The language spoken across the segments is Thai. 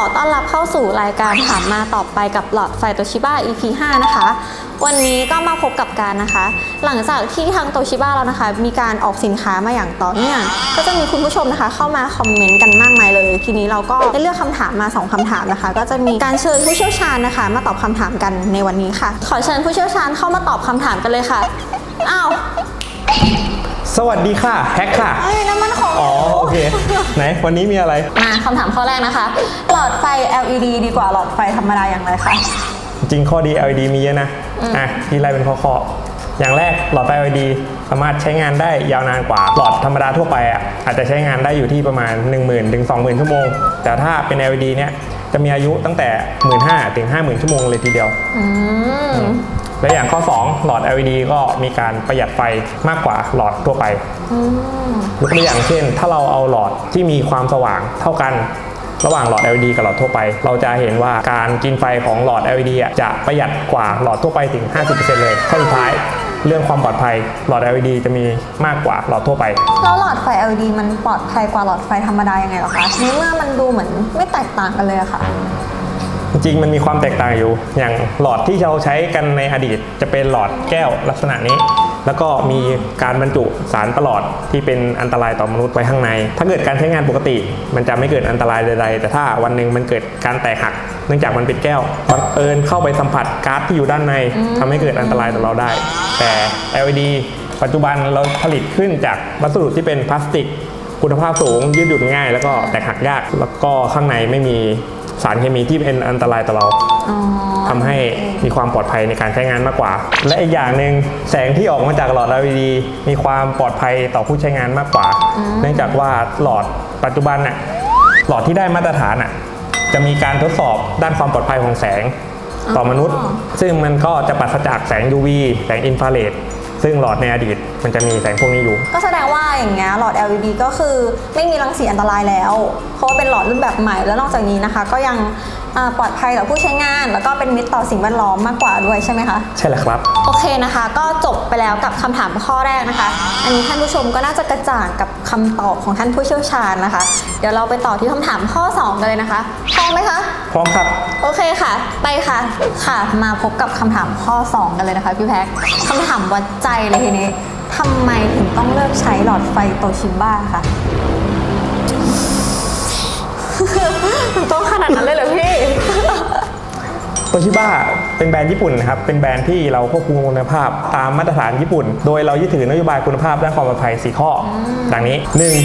อต้อนรับเข้าสู่รายการถามมาตอบไปกับหลอดไฟโตชิบ้า EP 5 นะคะ วันนี้ก็มาพบกับการนะคะ หลังจากที่ทางโตชิบ้าเรานะคะ มีการออกสินค้ามาอย่างต่อเนื่องก็จะมีคุณผู้ชมนะคะ เข้ามาคอมเมนต์กันมากมายเลย ทีนี้เราก็ได้เลือกคำถามมา 2คำถามนะคะ ก็จะมีการเชิญผู้เชี่ยวชาญนะคะ มาตอบคำถามกันในวันนี้ค่ะ ขอเชิญผู้เชี่ยวชาญเข้ามาตอบคำถามกันเลยค่ะอ้าว สวัสดีค่ะแฮกค่ะ เอ้ยน้ำมันของ อ๋อ โอเค ไหน วันนี้มีอะไร มาคำถามข้อแรกนะคะ หลอดไฟ LED ดีกว่าหลอดไฟธรรมดาอย่างไรคะ จริงข้อดี LED มีเยอะนะ อะที่ไล่เป็นข้อข้อๆอย่างแรกหลอดไฟ LED สามารถใช้งานได้ยาวนานกว่า หลอดธรรมดาทั่วไปอะอาจจะใช้งานได้อยู่ที่ประมาณ 1 0,000ถึง20,000 ชั่วโมง แต่ถ้าเป็น LED เนี่ยจะมีอายุตั้งแต่ 15,000ถึง50,000 ชั่วโมงเลยทีเดียว อืม และอย่างข้อ 2 หลอด LED ก็มีการประหยัดไฟมากกว่าหลอดทั่วไปอืมยกตัวอย่างเช่น ถ้าเราเอาหลอดที่มีความสว่างเท่ากัน ระหว่างหลอด LED กับหลอดทั่วไป เราจะเห็นว่าการกินไฟของหลอด LED อะจะประหยัดกว่าหลอดทั่วไปถึง 50%เลยข้อสุดท้ายเรื่องความปลอดภัยหลอด LED จะมีมากกว่าหลอดทั่วไป แล้วหลอดไฟ LED มันปลอดภัยกว่าหลอดไฟธรรมดายังไงเหรอคะในเมื่อมันดูเหมือนไม่แตกต่างกันเลยอะค่ะ จริงมันมีความแตกต่างอยู่ อย่างหลอดที่เราใช้กันในอดีต จะเป็นหลอดแก้วลักษณะนี้ แล้วก็มีการบรรจุสารประหลอดที่เป็นอันตรายต่อมนุษย์ไว้ข้างใน ถ้าเกิดการใช้งานปกติ มันจะไม่เกิดอันตรายใดๆ แต่ถ้าวันหนึ่งมันเกิดการแตกหัก เนื่องจากมันเป็นแก้วบังเอิญเข้าไปสัมผัสก๊าซที่อยู่ด้านในทำให้เกิดอันตรายต่อเราได้ แต่ LED ปัจจุบันเราผลิตขึ้นจากวัสดุที่เป็นพลาสติกคุณภาพสูงยืดหยุ่นง่าย แล้วก็แตกหักยาก แล้วก็ข้างในไม่มี สารเคมีที่เป็นอันตรายต่อเราอ๋อทำให้มีความปลอดภัยในการใช้งานมากกว่า และอีกอย่างหนึ่งแสงที่ออกมาจากหลอด LED มีความปลอดภัยต่อผู้ใช้งานมากกว่า เนื่องจากว่าหลอดปัจจุบันน่ะหลอดที่ได้มาตรฐานน่ะจะมีการทดสอบด้านความปลอดภัยของแสงต่อมนุษย์ ซึ่งมันก็จะปราศจากแสง UV แสงอินฟราเรด ซึ่งหลอดในอดีตมันจะมีแสงพวกนี้อยู่ ก็แสดงว่าอย่างเงี้ยหลอด LED ก็คือไม่มีรังสีอันตรายแล้ว เพราะว่าเป็นหลอดรุ่นแบบใหม่แล้วนอกจากนี้นะคะ ก็ยังอ่าปลอดภัยต่อผู้ใช้งาน แล้วก็เป็นมิตรต่อสิ่งแวดล้อมมากกว่าด้วยใช่ไหมคะ ใช่แล้วครับ โอเคนะคะ ก็จบไปแล้วกับคำถามข้อแรกนะคะ อันนี้ท่านผู้ชมก็น่าจะกระจ่างกับคำตอบของท่านผู้เชี่ยวชาญนะคะ เดี๋ยวเราไปต่อที่คำถามข้อ 2 กันเลยนะคะพร้อมไหมคะ พร้อมครับ โอเคค่ะ ไปค่ะ ค่ะ มาพบกับคำถามข้อ 2 กันเลยนะคะพี่แพ็คคำถามวัดใจเลยทีนี้ทำไมถึงต้องเลิกใช้หลอดไฟโตชิบ้าคะต้องขนาดนั้นเลยเหรอพี่ โตชิบ้าเป็นแบรนด์ญี่ปุ่นนะครับเป็นแบรนด์ที่เราควบคุมคุณภาพตามมาตรฐานญี่ปุ่น โดยเรายึดถือนโยบายคุณภาพด้านความปลอดภัย 4 ข้อ ดังนี้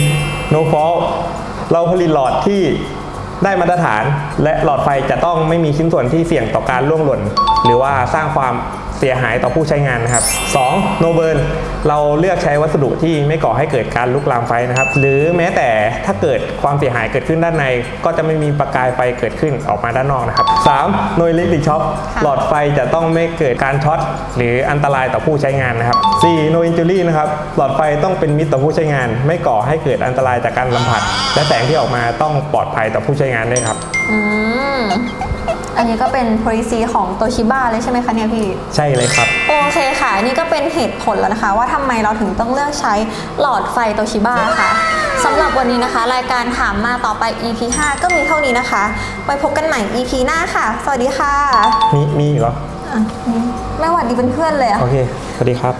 1. no fault เราผลิตหลอดที่ได้มาตรฐาน และหลอดไฟจะต้องไม่มีชิ้นส่วนที่เสี่ยงต่อการล่วงหล่น หรือว่าสร้างความเสียหายต่อผู้ใช้งานนะครับ 2. no burn เราเลือกใช้วัสดุที่ไม่ก่อให้เกิดการลุกลามไฟนะครับ หรือแม้แต่ถ้าเกิดความเสียหายเกิดขึ้นด้านใน ก็จะไม่มีประกายไฟเกิดขึ้นออกมาด้านนอกนะครับ 3. no electric shock ค่ะหลอดไฟจะต้องไม่เกิดการช็อตหรืออันตรายต่อผู้ใช้งานนะครับ 4. no injury นะครับหลอดไฟต้องเป็นมิตรต่อผู้ใช้งาน ไม่ก่อให้เกิดอันตรายจากการสัมผัส และแสงที่ออกมาต้องปลอดภัยต่อผู้ใช้งานด้วยครับ อืม อันนี้ก็เป็น policy ของโตชิบ้าเลยใช่ไหมคะเนี่ยพี่ ใช่เลยครับ โอเคค่ะ นี่ก็เป็นเหตุผลแล้วนะคะ ว่าทำไมเราถึงต้องเลือกใช้หลอดไฟโตชิบ้าค่ะสำหรับวันนี้นะคะ รายการถามมาต่อไป EP 5 ก็มีเท่านี้นะคะไว้พบกันใหม่ EP หน้าค่ะ สวัสดีค่ะมีมีอีกเหรออะไม่หวัดดีเป็นเพื่อนเลยอะ โอเคสวัสดีครับ